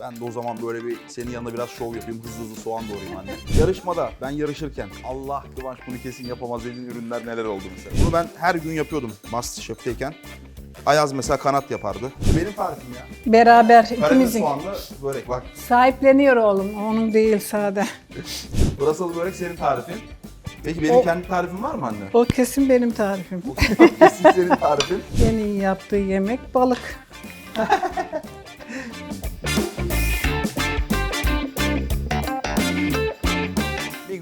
Ben de o zaman böyle bir senin yanında biraz şov yapayım, hızlı hızlı soğan doğrayayım anne. Yarışmada ben yarışırken Allah Kıvanç bunu kesin yapamaz dediğin ürünler neler oldu mesela. Bunu ben her gün yapıyordum Masterchef'teyken. Ayaz mesela kanat yapardı. Benim tarifim ya. Beraber ikimizin. soğanlı börek bak. Sahipleniyor oğlum. Onun değil sade. Pırasalı börek senin tarifin. Peki benim O- kendi tarifim var mı anne? O kesin benim tarifim. O kesin senin tarifin. En iyi yaptığı yemek balık.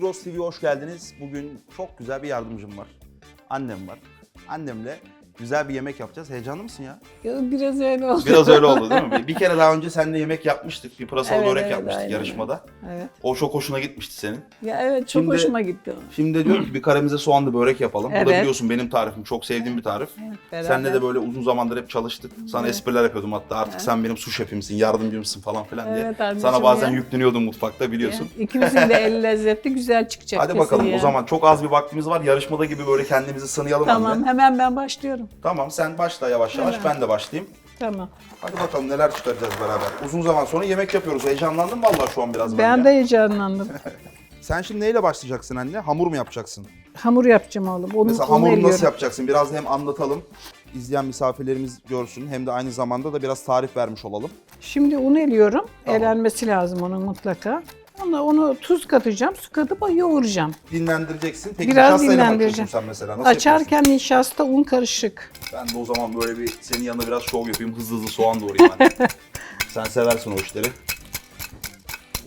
Migros TV'ye hoş geldiniz. Bugün çok güzel bir yardımcım var. Annem var. Annemle güzel bir yemek yapacağız. Heyecanlı mısın ya? Ya Biraz öyle oldu. Biraz öyle oldu değil mi? Bir kere daha önce seninle yemek yapmıştık. Bir pırasalı Evet, börek evet, yapmıştık aynen. yarışmada. Evet. O çok hoşuna gitmişti senin. Ya evet çok Şimdi- hoşuma gitti. Şimdi de diyorum ki bir karemize soğanlı börek yapalım. Bu da Evet. biliyorsun benim tarifim. Çok sevdiğim bir tarif. beraber. Seninle de böyle uzun zamandır hep çalıştık. Sana espriler yapıyordum hatta artık sen benim su şefimsin, yardımcımsın falan filan diye. Evet, Sana bazen ya. yükleniyordum mutfakta biliyorsun. İkimizin de el lezzetli güzel çıkacak Hadi kesin bakalım ya. o zaman çok az bir vaktimiz var. Yarışmada gibi böyle kendimizi sınayalım Tamam anne. hemen ben başlıyorum. Tamam sen başla yavaş yavaş Hemen. ben de başlayayım. Tamam. Hadi bakalım neler çıkaracağız beraber. Uzun zaman sonra yemek yapıyoruz. Heyecanlandım vallahi şu an biraz Ben de. de heyecanlandım. Sen şimdi neyle başlayacaksın anne? Hamur mu yapacaksın? Hamur yapacağım oğlum. Onu, Mesela onu hamuru eliyorum. nasıl yapacaksın? Biraz hem anlatalım. İzleyen misafirlerimiz görsün. Hem de aynı zamanda da biraz tarif vermiş olalım. Şimdi un eliyorum. Tamam. Elenmesi lazım onun mutlaka. Ona onu tuz katacağım. Su katıp yoğuracağım. Dinlendireceksin. Peki Biraz dinlendireceğim. sen mesela? Nasıl Açarken nişasta un karışık. Ben de o zaman böyle bir senin yanında biraz şov yapayım. Hızlı hızlı soğan doğrayayım anne. sen seversin o işleri.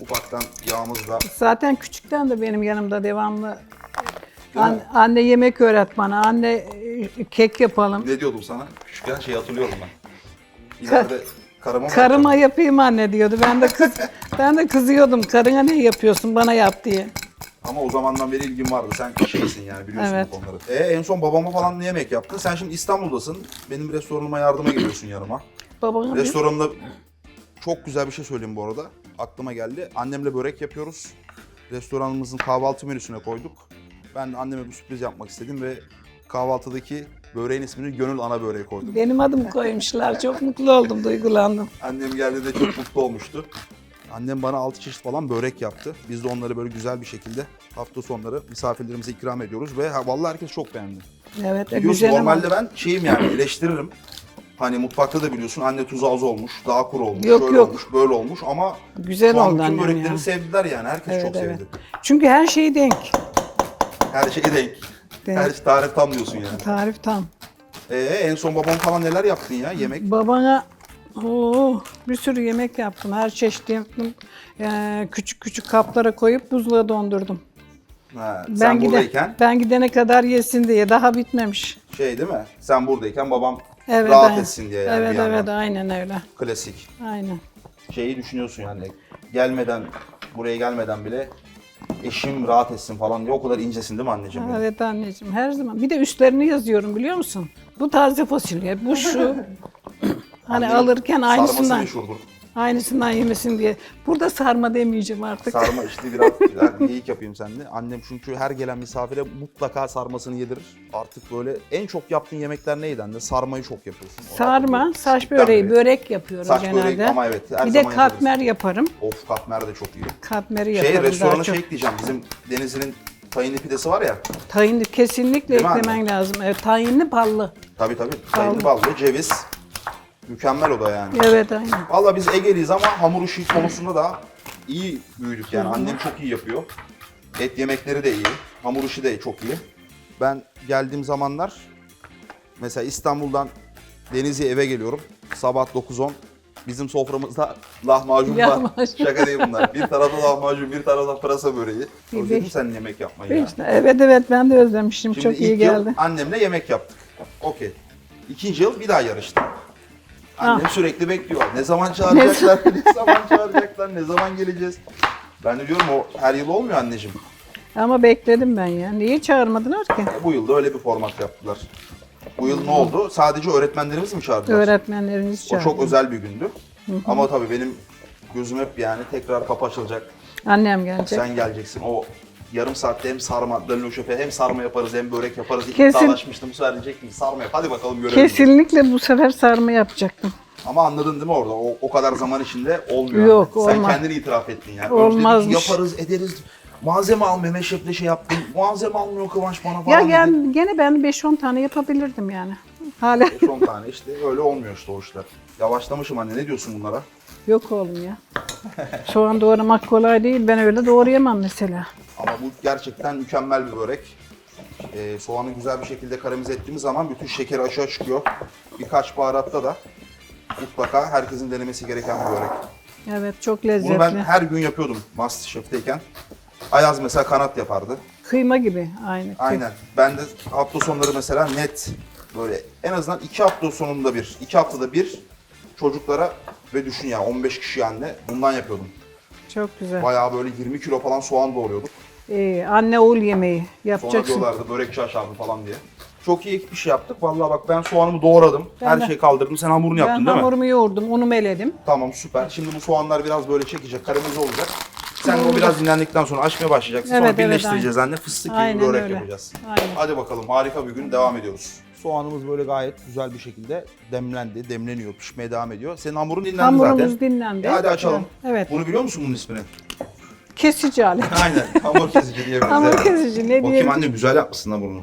Ufaktan yağımız da Zaten küçükten de benim yanımda devamlı Değil An- mi? anne yemek öğret bana. Anne e, kek yapalım. ne diyordum sana? Küçükken şey hatırlıyorum ben. İleride karıma mı Karıma yapayım anne diyordu. Ben de kız ben de kızıyordum. Karına ne yapıyorsun? Bana yap diye. Ama o zamandan beri ilgin vardı. Sen şeysin yani biliyorsun Evet. bu konuları. E, en son babama falan ne yemek yaptın? Sen şimdi İstanbul'dasın. Benim restoranıma yardıma geliyorsun yanıma. Babana bir- Restoranımda çok güzel bir şey söyleyeyim bu arada. Aklıma geldi. Annemle börek yapıyoruz. Restoranımızın kahvaltı menüsüne koyduk. Ben anneme bir sürpriz yapmak istedim ve kahvaltıdaki böreğin ismini Gönül Ana Böreği koydum. benim adım koymuşlar. Çok mutlu oldum, duygulandım. Annem geldiğinde çok mutlu olmuştu. Annem bana 6 çeşit falan börek yaptı. Biz de onları böyle güzel bir şekilde hafta sonları misafirlerimize ikram ediyoruz ve ha, vallahi herkes çok beğendi. Evet, e, Biliyorsun güzel ama. normalde ben şeyim yani eleştiririm. Hani mutfakta da biliyorsun anne tuzu az olmuş, daha kuru olmuş, Yok, şöyle yok. olmuş, böyle olmuş ama Güzel şu an oldu bütün annem börekleri ya. sevdiler yani. Herkes Evet, çok evet. sevdi. Çünkü her şey denk. Her şey denk. Denk. Her şey tarif tam diyorsun yani. Tarif tam. Ee, en son babam falan neler yaptın ya yemek? Babana Oo, bir sürü yemek yaptım. Her çeşit yaptım. Ee, küçük küçük kaplara koyup buzluğa dondurdum. Ha, Ben sen gide- buradayken ben gidene kadar yesin diye. Daha bitmemiş. şey değil mi? Sen buradayken babam Evet, rahat aynen. etsin diye yani Evet yandan. evet aynen öyle. Klasik. Aynen. Şeyi düşünüyorsun yani gelmeden, buraya gelmeden bile eşim rahat etsin falan diye o kadar incesin değil mi anneciğim? benim? Evet anneciğim her zaman. Bir de üstlerini yazıyorum biliyor musun? Bu taze fasulye, bu şu. hani Annemin alırken Sarması aynısından meşhurdur. Aynısından yemesin diye. Burada sarma demeyeceğim artık. Sarma işte biraz geyik yapayım seninle. Annem çünkü her gelen misafire mutlaka sarmasını yedirir. Artık böyle en çok yaptığın yemekler neydi anne? Sarmayı çok yapıyorsun. Sarma, saç böreği, börek yapıyorum Saç genelde. böreği ama evet her bir de zaman yaparız. katmer yaparım. Of katmer de çok iyi. Katmeri Şey yaparım restorana daha çok. şey ekleyeceğim. Bizim Denizli'nin tayınlı pidesi var ya. Tahinli kesinlikle Değil mi anne? eklemen lazım. Evet, tahinli ballı. Tabii tabii. Tayınlı ballı, ceviz. Mükemmel o da yani. Evet aynen. Valla biz Ege'liyiz ama hamur işi konusunda da iyi büyüdük yani. Annem çok iyi yapıyor. Et yemekleri de iyi. Hamur işi de çok iyi. Ben geldiğim zamanlar mesela İstanbul'dan Denizli'ye eve geliyorum. Sabah 9-10. Bizim soframızda lahmacun var. Lahmacun. Şaka değil bunlar. Bir tarafta lahmacun, bir tarafta pırasa böreği. Bir Özledin sen yemek yapmayı ya. Evet evet ben de özlemişim. Çok iyi ilk geldi. yıl annemle yemek yaptık. Okey. İkinci yıl bir daha yarıştık. Annem Ah. sürekli bekliyor. Ne zaman çağıracaklar, ne zaman çağıracaklar, ne zaman geleceğiz. Ben de diyorum o her yıl olmuyor anneciğim. Ama bekledim ben ya. Niye çağırmadılar ki? E, bu yıl da öyle bir format yaptılar. Bu yıl ne oldu? Sadece öğretmenlerimiz mi çağırdılar? Öğretmenleriniz o çağırdı. çok özel bir gündü. Ama tabii benim gözüm hep yani tekrar kapı açılacak. Annem gelecek. Sen geleceksin. O yarım saatte hem sarma, Danilo Şef'e hem sarma yaparız hem börek yaparız. Kesin. İddialaşmıştım. Bu sefer diyecektim sarma yap. Hadi bakalım görelim. Kesinlikle bu sefer sarma yapacaktım. Ama anladın değil mi orada? O, o kadar zaman içinde olmuyor. Yok, Sen olmaz. kendini itiraf ettin yani. Ki yaparız, ederiz. Malzeme al Mehmet Şef'le şey yaptın. Malzeme almıyor Kıvanç bana falan Ya dedi. gene, gene ben 5-10 tane yapabilirdim yani. Hala 5-10 tane işte öyle olmuyor işte o işler. Yavaşlamışım anne ne diyorsun bunlara? Yok oğlum ya. Soğan doğramak kolay değil. Ben öyle doğrayamam mesela. Ama bu gerçekten mükemmel bir börek. Ee, soğanı güzel bir şekilde karamelize ettiğimiz zaman bütün şekeri aşağı çıkıyor. Birkaç baharatta da mutlaka herkesin denemesi gereken bir börek. Evet çok Bunu lezzetli. ben her gün yapıyordum Masterchef'teyken. Ayaz mesela kanat yapardı. Kıyma gibi aynı. Aynen. Ben de hafta sonları mesela net böyle en azından iki hafta sonunda bir, iki haftada bir çocuklara ve düşün ya 15 kişi anne bundan yapıyordum. Çok güzel. Bayağı böyle 20 kilo falan soğan doğruyorduk. Ee, anne oğul yemeği Sonra yapacaksın. diyorlardı börekçi aşağıdı falan diye. Çok iyi bir şey yaptık. Vallahi bak ben soğanımı doğradım. Ben Her de- şeyi kaldırdım. Sen hamurunu Ben yaptın değil mi? hamurumu yoğurdum, unumu eledim. Tamam süper. Şimdi bu soğanlar biraz böyle çekecek, karamelize olacak. Sen o biraz dinlendikten sonra açmaya başlayacaksın. Sonra Evet, evet, birleştireceğiz anne. Fıstık gibi Aynen börek öyle. yapacağız. Aynen. Hadi bakalım harika bir gün devam ediyoruz. Soğanımız böyle gayet güzel bir şekilde demlendi, demleniyor, pişmeye devam ediyor. Senin hamurun dinlendi Hamurumuz zaten. dinlendi. E hadi açalım. Evet. Bunu biliyor musun bunun ismini? Kesici alet. Aynen. Hamur kesici diyebiliriz. Hamur evet. kesici ne Bakayım diyelim? anne güzel yapmışsın hamurunu.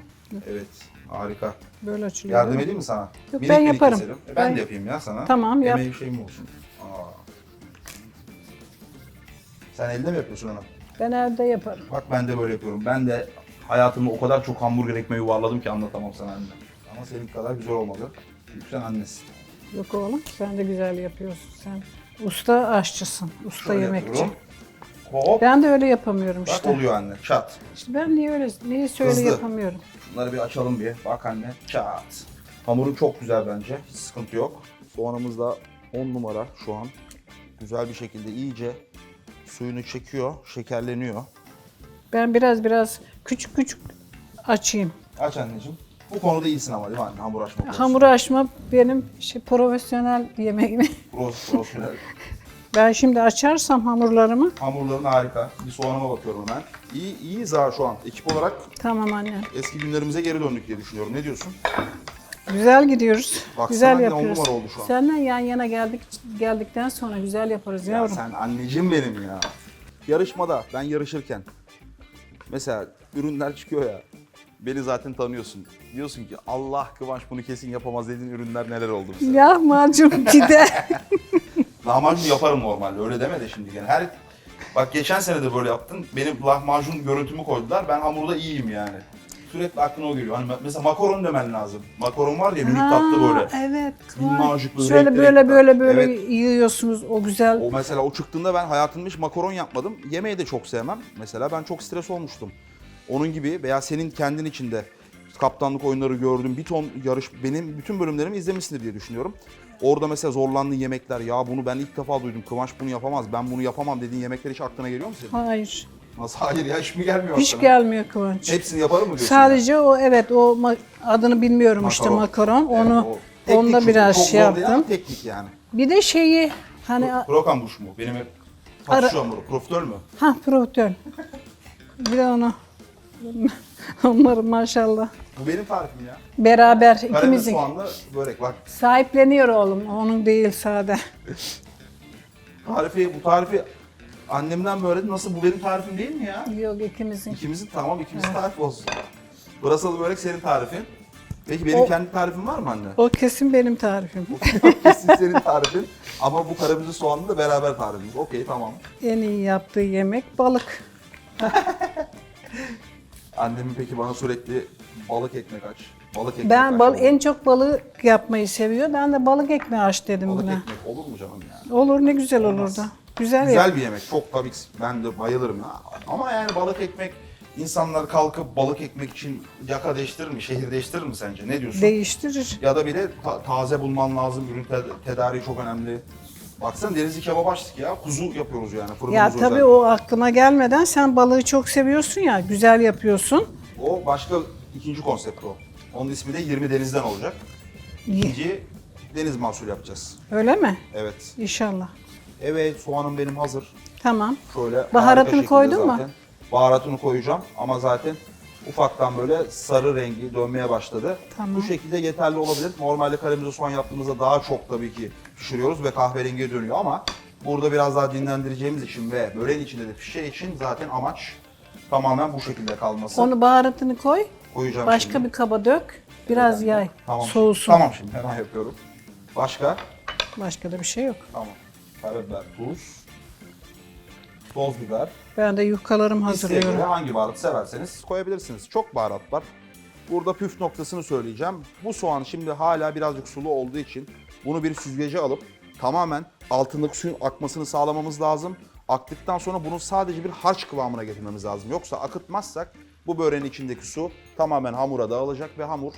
Evet. Harika. Böyle açılıyor. Yardım edeyim mi sana? Yok, Minik ben minik yaparım. keselim. E, ben Ben- de yapayım ya sana. Tamam, yap. Yemeği şeyim olsun. Aa. Sen elde mi yapıyorsun onu? Ben evde yaparım. Bak ben de böyle yapıyorum. Ben de hayatımda o kadar çok hamburger ekmeği yuvarladım ki anlatamam sana anne. Ama senin kadar güzel olmadı. Çünkü sen annesin. Yok oğlum sen de güzel yapıyorsun sen. Usta aşçısın, usta Şöyle yemekçi. yapıyorum. Hop. Ben de öyle yapamıyorum Bak işte. oluyor anne. Çat. İşte ben niye öyle, niye öyle Hızlı. yapamıyorum? Şunları bir açalım bir. Bak anne. Çat. Hamurun çok güzel bence. Hiç sıkıntı yok. Soğanımız da 10 numara şu an. Güzel bir şekilde iyice suyunu çekiyor, şekerleniyor. Ben biraz biraz küçük küçük açayım. Aç anneciğim. Bu konuda iyisin ama değil mi anne? Hamur açma konusunda. Hamuru açma benim şey, profesyonel yemeğim. Pros- Profesyonel. Ben şimdi açarsam hamurlarımı Hamurların harika. Bir soğanıma bakıyorum ben. İyi, iyiyiz ha şu an. Ekip olarak tamam anne. eski günlerimize geri döndük diye düşünüyorum. Ne diyorsun? Güzel gidiyoruz. Baksana güzel anne, on yapıyoruz. numara oldu şu an. Seninle yan yana geldik geldikten sonra güzel yaparız Ya yavrum. sen anneciğim benim ya. Yarışmada ben yarışırken mesela ürünler çıkıyor ya. Beni zaten tanıyorsun. Diyorsun ki Allah Kıvanç bunu kesin yapamaz dediğin ürünler neler oldu mesela. Lahmacun pide. Lahmacun yaparım normalde öyle deme de şimdi gene. Her Bak geçen sene de böyle yaptın. Benim lahmacun görüntümü koydular. Ben hamurda iyiyim yani. Sürekli aklına o geliyor. Hani mesela makaron demen lazım. Makaron var ya minik tatlı böyle. Evet. Minnacık böyle Şöyle renkli böyle renkli. böyle böyle Evet. yiyorsunuz o güzel. O mesela o çıktığında ben hayatımda hiç makaron yapmadım. Yemeği de çok sevmem. Mesela ben çok stres olmuştum. Onun gibi veya senin kendin içinde kaptanlık oyunları gördüm. Bir ton yarış benim bütün bölümlerimi izlemişsindir diye düşünüyorum. Orada mesela zorlandığın yemekler ya bunu ben ilk defa duydum. Kıvanç bunu yapamaz. Ben bunu yapamam dediğin yemekler hiç aklına geliyor mu senin? Hayır. Nasıl hayır ya hiç mi gelmiyor Hiç aklına? gelmiyor Kıvanç. Hepsini yaparım mı diyorsun? Sadece o evet o ma- adını bilmiyorum işte Makaron. yani? Onu Evet, o teknik onda çünkü, biraz çok şey zor değil ama yaptım. Teknik yani. Bir de şeyi hani Krokan buş mu? Benim hep Ara- tatlı hamuru. Profiterol mü? ha profiterol. Bir de onu onları maşallah. Bu benim tarifim ya. Beraber Karamel ikimizin. soğanlı börek. Bak Sahipleniyor oğlum. Onun değil sade. Tarifi, bu tarifi annemden böyle nasıl bu benim tarifim değil mi ya? Yok ikimizin. İkimizin tamam ikimizin tarifi olsun. Pırasalı börek senin tarifin. Peki benim O- kendi tarifim var mı anne? O kesin benim tarifim. Kesin senin tarifin. Ama bu karamelize soğanlı da beraber tarifimiz. Okey tamam. en iyi yaptığı yemek balık. Annemin peki bana sürekli balık ekmek aç. Balık ekmek Ben aç bal en çok balık yapmayı seviyor. Ben de balık ekmeği aç dedim Balık buna. ekmek olur mu canım ya? Olur ne güzel olurdu. Güzel, Güzel bir yemek. Çok tabii ki ben de bayılırım. ya. Ama yani balık ekmek insanlar kalkıp balık ekmek için yaka değiştirir mi? Şehir değiştirir mi sence? Ne diyorsun? Değiştirir. Ya da bir de ta- taze bulman lazım. Ürün te- tedariği çok önemli. Baksana denizli kebap açtık ya. Kuzu yapıyoruz yani. Fırınımız Ya özel. tabii o aklıma gelmeden sen balığı çok seviyorsun ya. Güzel yapıyorsun. O başka ikinci konsept o. Onun ismi de 20 denizden olacak. İkinci deniz mahsulü yapacağız. Öyle mi? Evet. İnşallah. Evet soğanım benim hazır. Tamam. Şöyle Baharatını şekilde koydun mu? zaten. Baharatını koyacağım ama zaten ufaktan böyle sarı rengi dönmeye başladı. Tamam. Bu şekilde yeterli olabilir. Normalde karamelize soğan yaptığımızda daha çok tabii ki pişiriyoruz ve kahverengiye dönüyor ama burada biraz daha dinlendireceğimiz için ve böreğin içinde de pişeceği için zaten amaç tamamen bu şekilde kalması. Onu baharatını koy. koyacağım Başka şimdi. bir kaba dök. Biraz yay. Tamam. Soğusun. Tamam şimdi hemen yapıyorum. Başka? Başka da bir şey yok. Tamam. Karabiber, tuz, toz biber. Ben de yufkalarımı göre hazırlıyorum. hangi baharatı severseniz koyabilirsiniz. Çok baharat var. Burada püf noktasını söyleyeceğim. Bu soğan şimdi hala birazcık sulu olduğu için bunu bir süzgece alıp tamamen altındaki suyun akmasını sağlamamız lazım. Aktıktan sonra bunu sadece bir harç kıvamına getirmemiz lazım. Yoksa akıtmazsak bu böreğin içindeki su tamamen hamura dağılacak ve hamur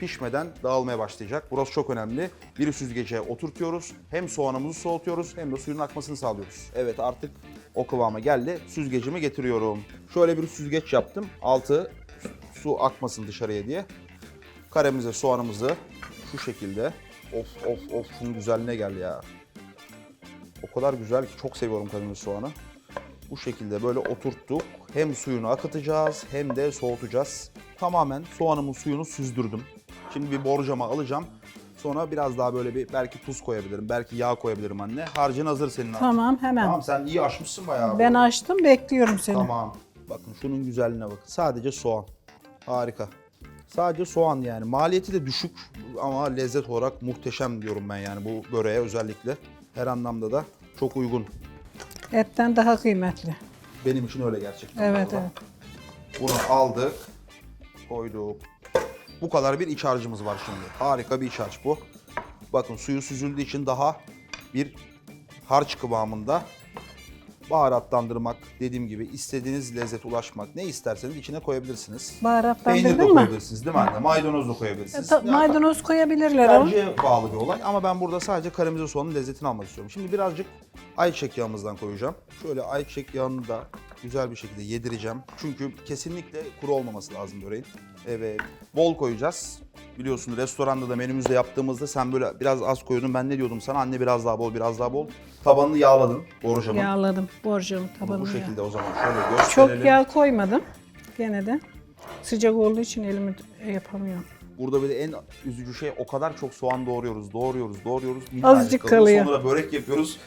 pişmeden dağılmaya başlayacak. Burası çok önemli. Bir süzgece oturtuyoruz. Hem soğanımızı soğutuyoruz hem de suyun akmasını sağlıyoruz. Evet artık o kıvama geldi. Süzgecimi getiriyorum. Şöyle bir süzgeç yaptım. Altı su akmasın dışarıya diye. Karemize soğanımızı şu şekilde. Of of of şunun güzelliğine gel ya. O kadar güzel ki çok seviyorum karamelize soğanı. Bu şekilde böyle oturttuk. Hem suyunu akıtacağız hem de soğutacağız. Tamamen soğanımın suyunu süzdürdüm. Şimdi bir borcama alacağım. Sonra biraz daha böyle bir belki tuz koyabilirim, belki yağ koyabilirim anne. Harcın hazır senin. abi. Tamam hemen. Tamam sen iyi aşmışsın bayağı. Ben açtım bekliyorum seni. Tamam. Bakın şunun güzelliğine bakın. Sadece soğan. Harika. Sadece soğan yani. Maliyeti de düşük ama lezzet olarak muhteşem diyorum ben yani bu böreğe özellikle. Her anlamda da çok uygun. Etten daha kıymetli. Benim için öyle gerçekten. Evet Vallahi. evet. Bunu aldık, koyduk. Bu kadar bir iç harcımız var şimdi. Harika bir iç harç bu. Bakın suyu süzüldüğü için daha bir harç kıvamında baharatlandırmak dediğim gibi istediğiniz lezzet ulaşmak ne isterseniz içine koyabilirsiniz. Peynir de Baharatlandırdın mı? koyabilirsiniz değil mi anne? Maydanoz da koyabilirsiniz. E, ta- Ya, maydanoz koyabilirler ama. Tercihe bağlı bir olay ama ben burada sadece karamelize soğanın lezzetini almak istiyorum. Şimdi birazcık ayçiçek yağımızdan koyacağım. Şöyle ayçiçek yağını da güzel bir şekilde yedireceğim. Çünkü kesinlikle kuru olmaması lazım böreğin. Evet, bol koyacağız. Biliyorsun restoranda da menümüzde yaptığımızda sen böyle biraz az koyuyordun. Ben ne diyordum sana? Anne biraz daha bol, biraz daha bol. Tabanını yağladın borcamın. Yağladım borcamı Bunu tabanını. Bu şekilde o zaman şöyle gösterelim. Çok yağ koymadım. Gene de sıcak olduğu için elimi yapamıyorum. Burada böyle en üzücü şey o kadar çok soğan doğruyoruz, doğruyoruz, doğruyoruz. minnacık Azıcık kalıyor. Sonra börek yapıyoruz.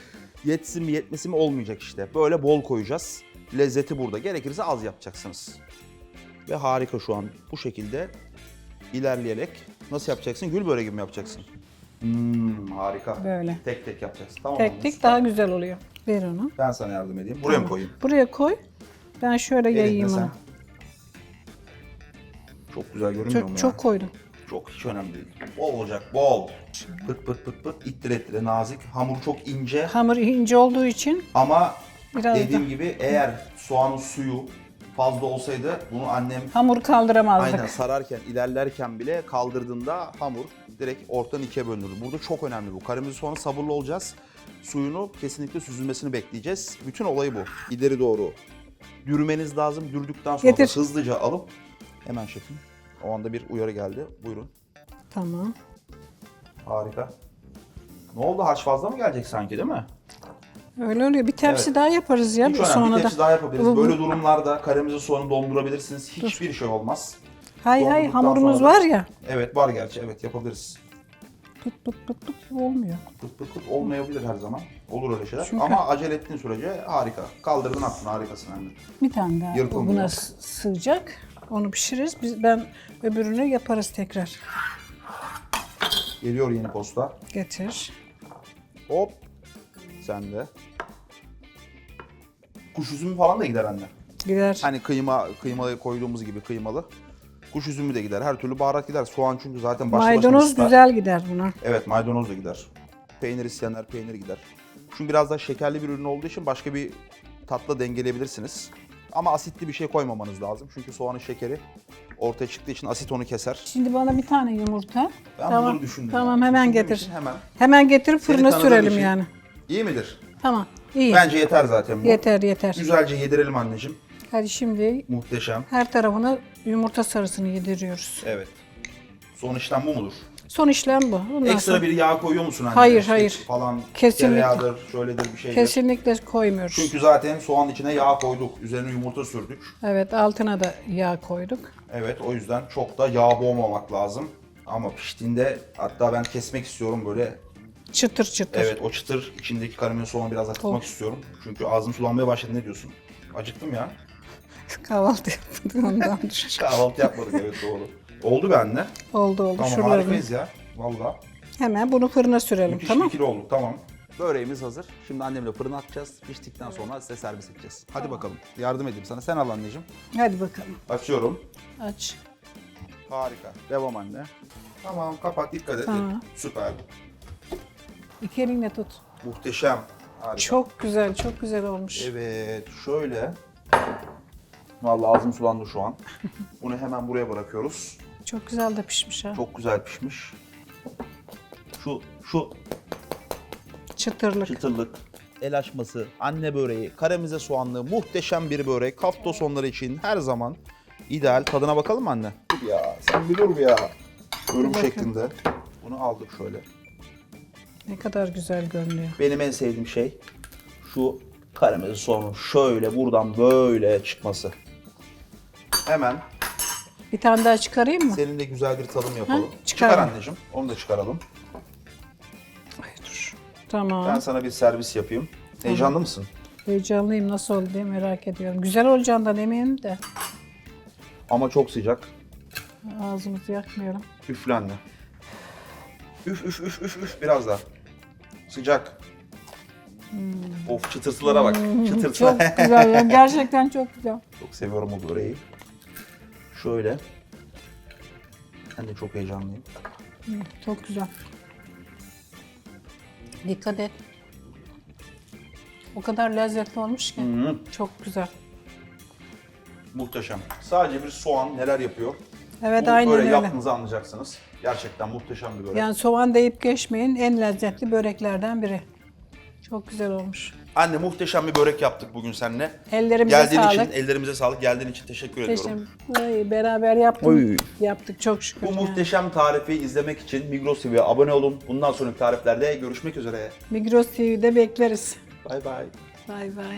Yetsin mi yetmesin mi olmayacak işte. Böyle bol koyacağız. Lezzeti burada. Gerekirse az yapacaksınız. Ve harika şu an. Bu şekilde ilerleyerek nasıl yapacaksın? Gül böreği gibi mi yapacaksın? Hmm, harika. Böyle. Tek tek yapacaksın. Tamam Tek tek daha güzel oluyor. Ver onu. Ben sana yardım edeyim. Buraya mı koyayım? Buraya koy. Ben şöyle Elinde yayayım sen. onu. Çok güzel görünmüyor mu Çok, ya? çok koydum. Çok hiç önemli değil. Bol olacak, bol. Pıt pıt pıt pıt, ittire ittire nazik. Hamur çok ince Hamur ince olduğu için ama Biraz dediğim da- gibi eğer soğanın suyu fazla olsaydı bunu annem hamur kaldıramazdık. aynen sararken, ilerlerken bile kaldırdığında hamur direkt ortadan ikiye bölünür. Burada çok önemli bu. Karamelize soğanı sabırlı olacağız. Suyunu kesinlikle süzülmesini bekleyeceğiz. Bütün olayı bu. İleri doğru dürmeniz lazım. Dürdükten sonra da Getir. hızlıca alıp hemen şefim. O anda bir uyarı geldi. Buyurun. Tamam. Harika. Ne oldu? Harç fazla mı gelecek sanki değil mi? Öyle oluyor. Bir tepsi Evet. daha yaparız ya Hiç önemli. sonra bir da. tepsi daha yapabiliriz. Bu- bu- Böyle durumlarda karamelize soğanı dondurabilirsiniz. Hiçbir şey olmaz. Hay hay Dondurduktan hamurumuz sonra da- var ya. Evet var gerçi. Evet yapabiliriz. Pıt pıt pıt pıt olmuyor. Pıt pıt pıt olmayabilir her zaman. Olur öyle şeyler. Çünkü- Ama acele ettiğin sürece harika. Kaldırdın attın harikasın anne. Bir tane daha Yırtılmıyor. buna s- sığacak. Onu pişiririz. Biz ben öbürünü yaparız tekrar. Geliyor yeni posta. Getir. Hop. Sen de. Kuş üzümü falan da gider anne. Gider. Hani kıyma kıymalı koyduğumuz gibi kıymalı. Kuş üzümü de gider. Her türlü baharat gider. Soğan çünkü zaten başlı başına Maydanoz ısıtar. güzel gider buna. Evet maydanoz da gider. Peynir isteyenler peynir gider. Çünkü biraz daha şekerli bir ürün olduğu için başka bir tatla dengeleyebilirsiniz. Ama asitli bir şey koymamanız lazım. Çünkü soğanın şekeri ortaya çıktığı için asit onu keser. Şimdi bana bir tane yumurta. Ben tamam. bunu düşündüm. Tamam yani. hemen Düşündüğüm getir. için Hemen. Hemen getirip Seni fırına tanıdığım sürelim için yani. İyi midir? Tamam. İyi. Bence yeter zaten bu. Yeter yeter. Güzelce yedirelim anneciğim. Hadi şimdi Muhteşem. her tarafına yumurta sarısını yediriyoruz. Evet. Son işlem bu mudur? Son işlem bu. Bundan Ekstra sonra bir yağ koyuyor musun anne? Hayır, İşte hayır. Falan Kesinlikle. tereyağıdır, şöyledir bir şeydir. kesinlikle koymuyoruz. Çünkü zaten soğan içine yağ koyduk. Üzerine yumurta sürdük. Evet altına da yağ koyduk. Evet o yüzden çok da yağ boğmamak lazım. Ama piştiğinde hatta ben kesmek istiyorum böyle. Çıtır çıtır. Evet o çıtır içindeki karamel soğanı biraz akıtmak istiyorum. Çünkü ağzım sulanmaya başladı ne diyorsun? Acıktım ya. Kahvaltı yaptık ondan. Kahvaltı yapmadık evet doğru. Oldu be anne. Oldu oldu. Tamam Şuralarını- harikayız ya. Valla. Hemen bunu fırına sürelim Müthiş tamam. bir kilo olduk tamam. Böreğimiz hazır. Şimdi annemle fırına atacağız. Piştikten sonra size servis edeceğiz. Hadi bakalım. Yardım edeyim sana. Sen al anneciğim. Hadi bakalım. Açıyorum. Aç. Harika. Devam anne. Tamam kapat dikkat et. Tamam. Süper. İki elinle tut. Muhteşem. Harika. Çok güzel, çok güzel olmuş. Evet şöyle. Vallahi ağzım sulandı şu an. Bunu hemen buraya bırakıyoruz. Çok güzel de pişmiş ha. Çok güzel pişmiş. Şu şu Çıtırlık. çıtırlık, el açması, anne böreği, karamize soğanlı muhteşem bir börek. Hafta sonları için her zaman ideal. Tadına bakalım mı anne? Dur ya sen bir dur ya. Bakın. şeklinde. Bunu aldık şöyle. Ne kadar güzel görünüyor. Benim en sevdiğim şey şu karamelize soğanın şöyle buradan böyle çıkması. Hemen Bir tane daha çıkarayım mı? seninle güzel bir tadım yapalım. Çıkar çıkardım. anneciğim. Onu da çıkaralım. Ay dur. Tamam. Ben sana bir servis yapayım. Heyecanlı mısın? Heyecanlıyım nasıl oldu diye merak ediyorum. Güzel olacağından eminim de Ama çok sıcak. ağzımızı yakmayalım. Üfle anne. Üf üf üf üf üf biraz daha. Sıcak. Of çıtırtılara bak. Çıtırtılar. Hmm. Çok güzel ya. Gerçekten çok güzel. çok seviyorum o böreği. Şöyle. Ben de çok heyecanlıyım. Çok güzel. Dikkat et. O kadar lezzetli olmuş ki. Çok güzel. Muhteşem. Sadece bir soğan neler yapıyor. Evet Bu aynen böyle öyle. yaptığınızı anlayacaksınız. Gerçekten muhteşem bir börek. Yani soğan deyip geçmeyin en lezzetli böreklerden biri. Çok güzel olmuş. Anne muhteşem bir börek yaptık bugün seninle. Ellerimize Geldiğin sağlık. için, ellerimize sağlık. Geldiğin için teşekkür ediyorum. Teşekkür Ay, Beraber yaptık. Oy. Yaptık çok şükür. Bu yani. muhteşem tarifi izlemek için Migros TV'ye abone olun. Bundan sonraki tariflerde görüşmek üzere. Migros TV'de bekleriz. Bay bay. Bay bay.